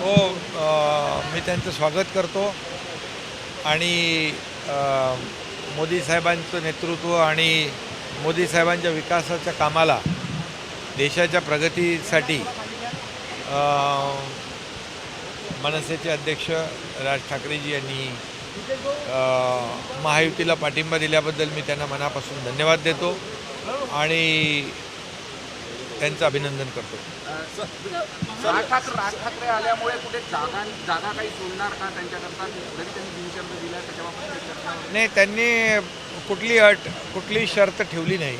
हो मी त्यांचं स्वागत करतो. आणि मोदी साहेबांचं नेतृत्व आणि मोदी साहेबांच्या विकासाच्या कामाला देशाच्या प्रगतीसाठी मनसेचे अध्यक्ष राज ठाकरेजी यांनी महायुतीला पाठिंबा दिल्याबद्दल मी त्यांना मनापासून धन्यवाद देतो. आणि त्यांचं अभिनंदन करतो. राज ठाकरे राज ठाकरे आल्यामुळे कुठे जागा जागा काही सोडणार का त्यांच्याकरता? जरी त्यांनी बिनशर्त दिला त्याच्याबाबत काही चर्चा होती? नाही त्यांनी कुठली अट कुठली शर्त ठेवली नाही.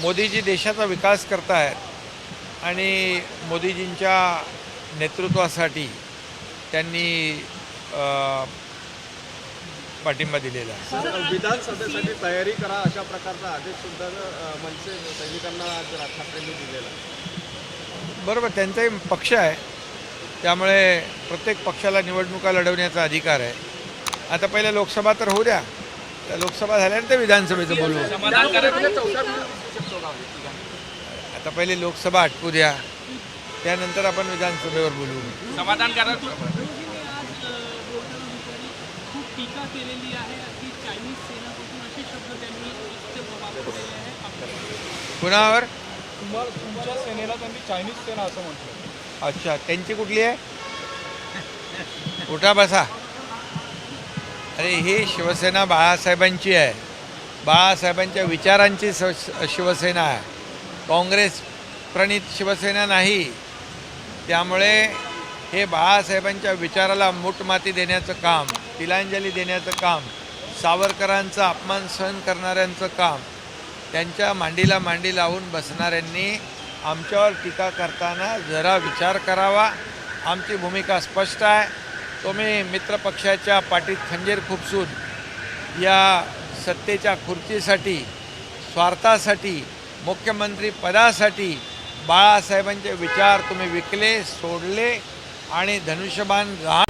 मोदीजी देशाचा विकास करतायत आणि मोदीजींच्या नेतृत्वासाठी त्यांनी अ, पाठिंबा दिलेला आहे. विधानसभेसाठी तयारी करा अशा प्रकारचा आदेश सुद्धा मनसे सैनिकांना आज राज ठाकरेंनी दिलेला आहे. बरोबर त्यांचाही पक्ष आहे. त्यामुळे प्रत्येक पक्षाला निवडणुका लढवण्याचा अधिकार आहे. आता पहिल्या लोकसभा तर होऊ द्या. त्या लोकसभा झाल्यानंतर विधानसभेचं बोलू? आता पहिले लोकसभा आटपू द्या. त्यानंतर आपण विधानसभेवर बोलू. समाधानकारक टीका केलेली आहे. की चायनीज सेनापासून असे शब्द त्यांनी कुणावर? तुम्हाला तुमच्या सेनेला त्यांनी चायनीज सेना असं म्हटलं. अच्छा त्यांची कुठली आहे? उठा बसा. अरे ही शिवसेना बाळासाहेबांची आहे. बाळासाहेबांच्या विचारांची स शिवसेना आहे. काँग्रेस प्रणित शिवसेना नाही. त्यामुळे हे बाळासाहेबांच्या विचाराला मूठमाती देण्याचं काम तिलांजली देण्याचं काम सावरकरांचा अपमान सहन करणाऱ्यांचं काम त्यांच्या मांडीला मांडी लावून बसणाऱ्यांनी आमच्यावर टीका करताना जरा विचार करावा. आमची भूमिका स्पष्ट आहे. तुम्ही मित्रपक्षाच्या पाठीत खंजीर खुपसून या सत्तेच्या खुर्चीसाठी स्वार्थासाठी मुख्यमंत्री पदासाठी बाळासाहेबांचे विचार तुम्ही विकले सोडले आणि धनुष्यबाण घाण